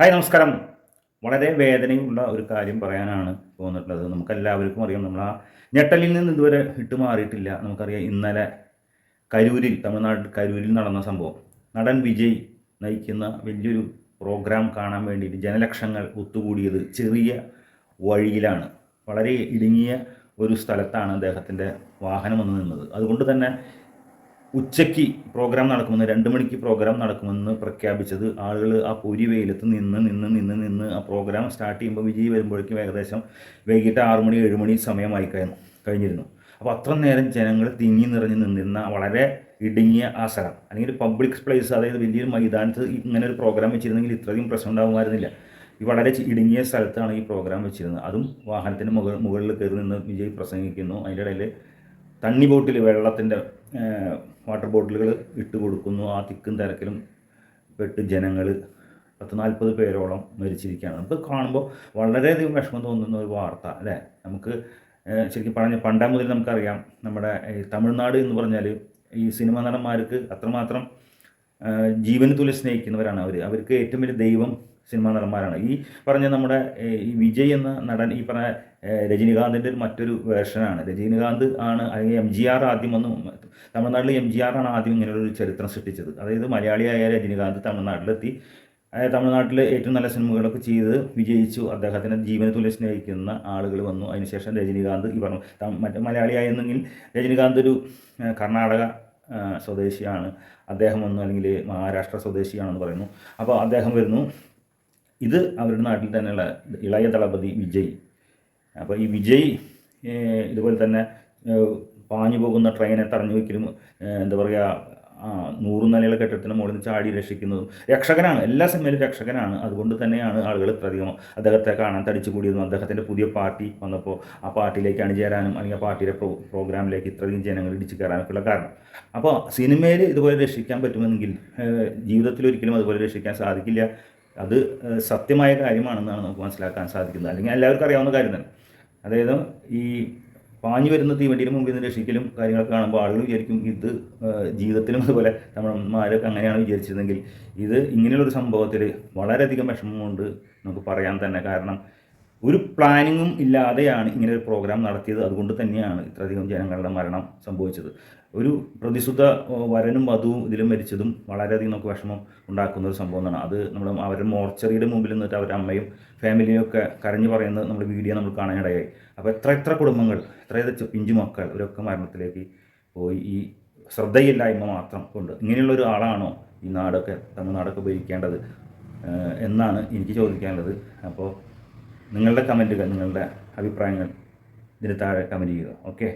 Hi നമസ്കാരം. വളരെ വേദനയുള്ള ഒരു കാര്യം പറയാനാണ് തോന്നിട്ടുള്ളത് നമുക്കെല്ലാവർക്കും അറിയാം നമ്മൾ ആ ഞെട്ടലിൽ നിന്ന് ഇതുവരെ ഇട്ട് മാറിയിട്ടില്ല. നമുക്കറിയാം ഇന്നലെ കരൂരിൽ തമിഴ്നാട് കരൂരിൽ നടന്ന സംഭവം. നടൻ വിജയ് നയിക്കുന്ന വലിയൊരു പ്രോഗ്രാം കാണാൻ വേണ്ടിയിട്ട് ജനലക്ഷങ്ങൾ ഒത്തുകൂടിയത് ചെറിയ വഴിയിലാണ്. വളരെ ഇടുങ്ങിയ ഒരു സ്ഥലത്താണ് അദ്ദേഹത്തിന്റെ വാഹനം വന്ന് നിന്നത്. അതുകൊണ്ട് തന്നെ ഉച്ചയ്ക്ക് പ്രോഗ്രാം നടക്കുമെന്ന് രണ്ട് മണിക്ക് പ്രോഗ്രാം നടക്കുമെന്ന് പ്രഖ്യാപിച്ചത് ആളുകൾ ആ പൊരി വെയിലത്ത് നിന്ന് നിന്ന് നിന്ന് നിന്ന് ആ പ്രോഗ്രാം സ്റ്റാർട്ട് ചെയ്യുമ്പോൾ വിജയ് വരുമ്പോഴേക്കും ഏകദേശം വൈകിട്ട് ആറ് മണി ഏഴ് മണി സമയമായി കഴിഞ്ഞു കഴിഞ്ഞിരുന്നു. അപ്പോൾ അത്ര നേരം ജനങ്ങൾ തിങ്ങി നിറഞ്ഞ് നിന്നിരുന്ന വളരെ ഇടുങ്ങിയ ആ സ്ഥലം. അല്ലെങ്കിൽ പബ്ലിക് പ്ലേസ് അതായത് വലിയൊരു മൈതാനത്ത് ഇങ്ങനെ ഒരു പ്രോഗ്രാം വെച്ചിരുന്നെങ്കിൽ ഇത്രയും പ്രശ്നം ഉണ്ടാകുമായിരുന്നില്ല. ഈ വളരെ ഇടുങ്ങിയ സ്ഥലത്താണ് ഈ പ്രോഗ്രാം വെച്ചിരുന്നത്. അതും വാഹനത്തിന്റെ മുകൾ മുകളിൽ കയറി നിന്ന് വിജയ് പ്രസംഗിക്കുന്നു. അതിന്റെ ഇടയിൽ തണ്ണി ബോട്ടിൽ വെള്ളത്തിന്റെ വാട്ടർ ബോട്ടിലുകൾ ഇട്ട് കൊടുക്കുന്നു. ആ തിക്കും തിരക്കിലും പെട്ട് ജനങ്ങൾ പത്ത് നാൽപ്പത് പേരോളം മരിച്ചിരിക്കുകയാണ്. നമുക്ക് കാണുമ്പോൾ വളരെയധികം വിഷമം തോന്നുന്ന ഒരു വാർത്ത അല്ലേ? നമുക്ക് ശരിക്കും പറഞ്ഞ പണ്ടാ മുതൽ നമുക്കറിയാം നമ്മുടെ ഈ തമിഴ്നാട് എന്ന് പറഞ്ഞാൽ ഈ സിനിമാ നടന്മാർക്ക് അത്രമാത്രം ജീവന് തുല്യം സ്നേഹിക്കുന്നവരാണ് അവർ അവർക്ക് ഏറ്റവും വലിയ ദൈവം സിനിമാ നടന്മാരാണ്. ഈ പറഞ്ഞ നമ്മുടെ ഈ വിജയ് എന്ന നടൻ ഈ പറഞ്ഞ രജനീകാന്തിന്റെ മറ്റൊരു വേർഷനാണ്. രജനീകാന്ത് ആണ് അല്ലെങ്കിൽ എം ജി ആർ ആദ്യം വന്നു. തമിഴ്നാട്ടിൽ എം ജി ആർ ആണ് ആദ്യം ഇങ്ങനെയൊരു ചരിത്രം സൃഷ്ടിച്ചത്. അതായത് മലയാളിയായ രജനീകാന്ത് തമിഴ്നാട്ടിലെത്തി. തമിഴ്നാട്ടിൽ ഏറ്റവും നല്ല സിനിമകളൊക്കെ ചെയ്ത് വിജയിച്ചു. അദ്ദേഹത്തിന്റെ ജീവന തുല്യം സ്നേഹിക്കുന്ന ആളുകൾ വന്നു. അതിനുശേഷം രജനീകാന്ത് ഈ പറഞ്ഞു മറ്റേ മലയാളിയായിരുന്നെങ്കിൽ രജനീകാന്ത് ഒരു കർണാടക സ്വദേശിയാണ്. അദ്ദേഹം വന്നു അല്ലെങ്കിൽ മഹാരാഷ്ട്ര സ്വദേശിയാണെന്ന് പറയുന്നു. അപ്പോൾ അദ്ദേഹം വരുന്നു. ഇത് അവരുടെ നാട്ടിൽ തന്നെയുള്ള ഇളയ ദളപതി വിജയ്. അപ്പോൾ ഈ വിജയ് ഇതുപോലെ തന്നെ പാഞ്ഞു പോകുന്ന ട്രെയിനെ തടഞ്ഞു വയ്ക്കലും എന്താ പറയുക നൂറ് നിലയുള്ള കെട്ടിടത്തിന് മുകളിൽ നിന്ന് ചാടി രക്ഷിക്കുന്നതും രക്ഷകനാണ്. എല്ലാ സിനിമയിലും രക്ഷകനാണ്. അതുകൊണ്ട് തന്നെയാണ് ആളുകൾ ഇത്രയധികം അദ്ദേഹത്തെ കാണാൻ തടിച്ചു കൂടിയതും അദ്ദേഹത്തിന്റെ പുതിയ പാർട്ടി വന്നപ്പോൾ ആ പാർട്ടിയിലേക്ക് അണിചേരാനും അല്ലെങ്കിൽ പാർട്ടിയുടെ പ്രോ പ്രോഗ്രാമിലേക്ക് ഇത്രയധികം ജനങ്ങൾ ഇടിച്ചു കയറാനൊക്കെയുള്ള കാരണം. അപ്പോൾ സിനിമയിൽ ഇതുപോലെ രക്ഷിക്കാൻ പറ്റുമെങ്കിൽ ജീവിതത്തിൽ ഒരിക്കലും അതുപോലെ രക്ഷിക്കാൻ സാധിക്കില്ല. അത് സത്യമായ കാര്യമാണെന്നാണ് നമുക്ക് മനസ്സിലാക്കാൻ സാധിക്കുന്നത്. അല്ലെങ്കിൽ എല്ലാവർക്കും അറിയാവുന്ന കാര്യം തന്നെ. അതായത് ഈ പാഞ്ഞു വരുന്ന തീവണ്ടിയുടെ മുമ്പിൽ നിന്ന് രക്ഷിക്കലും കാര്യങ്ങളൊക്കെ കാണുമ്പോൾ ആളുകൾ വിചാരിക്കും ഇത് ജീവിതത്തിലും അതുപോലെ തമിഴന്മാരൊക്കെ അങ്ങനെയാണ് വിചാരിച്ചിരുന്നെങ്കിൽ ഇത് ഇങ്ങനെയുള്ളൊരു സംഭവത്തിൽ വളരെയധികം വിഷമമുണ്ട് നമുക്ക് പറയാൻ തന്നെ. കാരണം ഒരു പ്ലാനിങ്ങും ഇല്ലാതെയാണ് ഇങ്ങനെ ഒരു പ്രോഗ്രാം നടത്തിയത്. അതുകൊണ്ട് തന്നെയാണ് ഇത്രയധികം ജനങ്ങളുടെ മരണം സംഭവിച്ചത്. ഒരു പ്രതിശുദ്ധ വരനും വധുവും ഇതിലും മരിച്ചതും വളരെയധികം നമുക്ക് വിഷമം ഉണ്ടാക്കുന്ന ഒരു സംഭവമാണ് അത് നമ്മൾ അവരുടെ മോർച്ചറിയുടെ മുമ്പിൽ നിന്നിട്ട് അവരുടെ അമ്മയും ഫാമിലിയും ഒക്കെ കരഞ്ഞു പറയുന്നത് നമ്മൾ വീഡിയോ നമ്മൾ കാണാനിടയായി. അപ്പോൾ എത്ര എത്ര കുടുംബങ്ങൾ എത്ര പിഞ്ചു മക്കൾ ഇവരൊക്കെ മരണത്തിലേക്ക് പോയി. ഈ ശ്രദ്ധയില്ലായ്മ മാത്രം കൊണ്ട് ഇങ്ങനെയുള്ള ഒരു ആളാണോ ഈ നാടൊക്കെ തമിഴ്നാടൊക്കെ ഭരിക്കേണ്ടത് എന്നാണ് എനിക്ക് ചോദിക്കാനുള്ളത്. അപ്പോൾ നിങ്ങളുടെ കമന്റുകൾ നിങ്ങളുടെ അഭിപ്രായങ്ങൾ ഇതിന് താഴെ കമന്റ് ചെയ്യുക. ഓക്കെ